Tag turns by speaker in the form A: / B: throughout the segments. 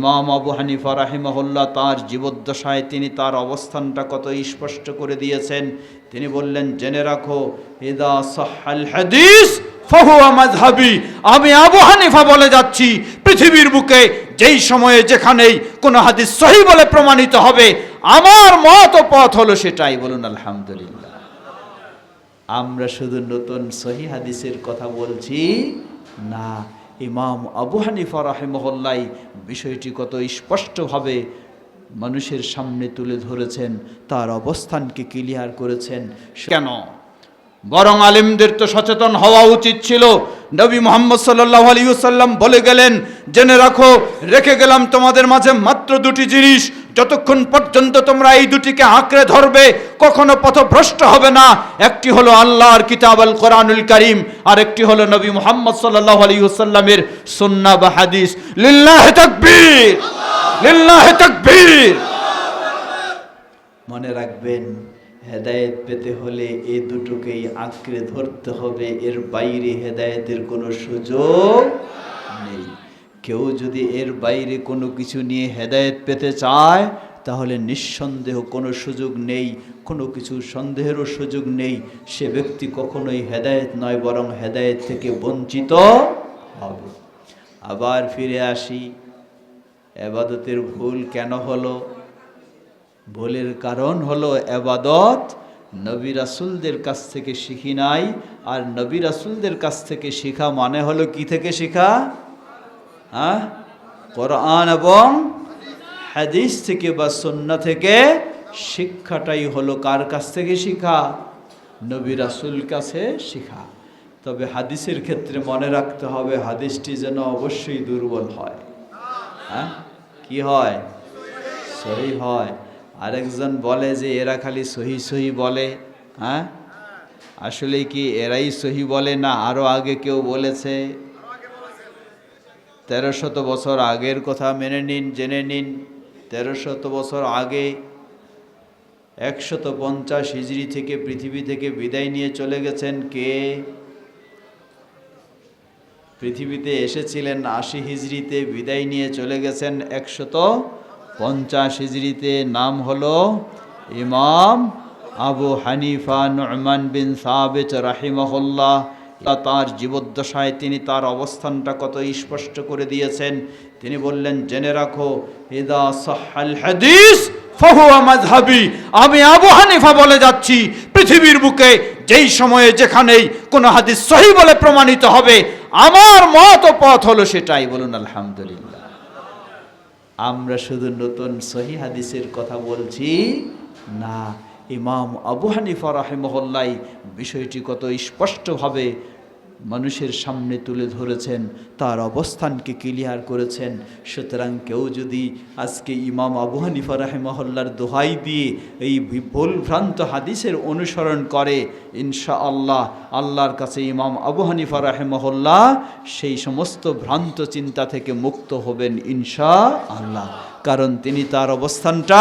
A: ইমাম আবু হানিফা রাহিমহল্লা তার জীবদ্দশায় তিনি তার অবস্থানটা কত স্পষ্ট করে দিয়েছেন। তিনি বললেন, জেনে রাখো, ইদা সাহাল হাদিস মাযহাবি। আমি আবু হানিফা বলে যাচ্ছি, পৃথিবীর বুকে যেই সময়ে যেখানেই কোন হাদিস সহি বলে প্রমাণিত হবে, আমার মত পথ হলো সেটাই। বলুন, আলহামদুলিল্লাহ। আমরা শুধু নতুন সহি হাদিসের কথা বলছি, না ইমাম আবু হানিফা রাহেমহল্লাই বিষয়টি কত স্পষ্টভাবে মানুষের সামনে তুলে ধরেছেন, তার অবস্থানকে ক্লিয়ার করেছেন। কেন? বরং আলিমদের তো সচেতন হওয়া উচিত ছিল। নবী মোহাম্মদ সাল্লাহ আলিউসাল্লাম বলে গেলেন, জেনে রাখো, রেখে গেলাম তোমাদের মাঝে মাত্র দুটি জিনিস যতক্ষণ পর্যন্ত তোমরা এই দুটিকে আঁকড়ে ধরবে, কখনো পথভ্রষ্ট হবে না। একটি হলো আল্লাহর কিতাব আল কোরআনুল করিম, আর একটি হলো নবী মোহাম্মদ সাল্লাহ আলিউসাল্লামের সুন্না বা হাদিস। লিল্লাহ তাকবীর! লিল্লাহ তাকবীর! মনে রাখবেন, হেদায়েত পেতে হলে এ দুটোকেই আঁকড়ে ধরতে হবে, এর বাইরে হেদায়েতের কোনো সুযোগ নেই। কেউ যদি এর বাইরে কোনো কিছু নিয়ে হেদায়েত পেতে চায়, তাহলে নিঃসন্দেহ কোনো সুযোগ নেই, কোনো কিছু সন্দেহেরও সুযোগ নেই। সে ব্যক্তি কখনোই হেদায়েত নয়, বরং হেদায়েত থেকে বঞ্চিত হবে। আবার ফিরে আসি, এবাদতের ভুল কেন হলো? ভুলের কারণ হলো এবাদত। নবী রাসুলদের কাছ থেকে শিখি নাই, আর নবী রাসুলদের কাছ থেকে শিখা মানে হলো কি থেকে শিখা? হ্যাঁ? কোরআন এবং হাদিস থেকে বা সন্না থেকে শিক্ষাটাই হলো কার কাছ থেকে শিখা? নবী রাসুল কাছে শিখা। তবে হাদিসের ক্ষেত্রে মনে রাখতে হবে হাদিসটি যেন অবশ্যই দুর্বল হয়। হ্যাঁ? কি হয়? সহি হয়। আরেকজন বলে যে, এরা খালি সহি সহি বলে। হ্যাঁ? আসলে কি এরাই সহি বলে না? আরও আগে কেউ বলেছে? তেরো শত বছর আগের কথা মেনে নিন, জেনে নিন। তেরো শত বছর আগে একশত পঞ্চাশ হিজড়ি থেকে পৃথিবী থেকে বিদায় নিয়ে চলে গেছেন কে? পৃথিবীতে এসেছিলেন আশি হিজড়িতে বিদায় নিয়ে চলে গেছেন একশত পঞ্চাশ হিজড়িতে নাম হলো ইমাম আবু হানিফা নুরমান বিন সাবেচ রাহিমহল্লাহ তার জীবদ্দশায় তিনি তার অবস্থানটা কত স্পষ্ট করে দিয়েছেন। তিনি বললেন, জেনে রাখো, ইদা সাহাল হাদিস, ফাহুয়া আমি আবু হানিফা বলে যাচ্ছি। পৃথিবীর বুকে যেই সময়ে যেখানেই কোন হাদিস সহি বলে প্রমাণিত হবে, আমার মত পথ হলো সেটাই। বলুন, আলহামদুলিল্লাহ। আমরা শুধু নতুন সহি হাদিসের কথা বলছি, না ইমাম আবু হানিফা রাহেমহল্লাই বিষয়টি কত স্পষ্টভাবে মানুষের সামনে তুলে ধরেছেন, তার অবস্থানকে ক্লিয়ার করেছেন। সুতরাং কেউ যদি আজকে ইমাম আবু হানিফা রাহেমহল্লার দোহাই দিয়ে এই ভুল ভ্রান্ত হাদিসের অনুসরণ করে ইনশা আল্লাহ আল্লাহর কাছে ইমাম আবু হানিফা রাহেমহল্লা সেই সমস্ত ভ্রান্ত চিন্তা থেকে মুক্ত হবেন ইনশা আল্লাহ কারণ তিনি তার অবস্থানটা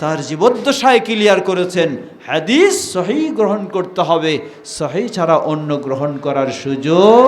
A: তার জীবদ্দশায় ক্লিয়ার করেছেন, হাদিস সহি গ্রহণ করতে হবে সহি ছাড়া অন্য গ্রহণ করার সুযোগ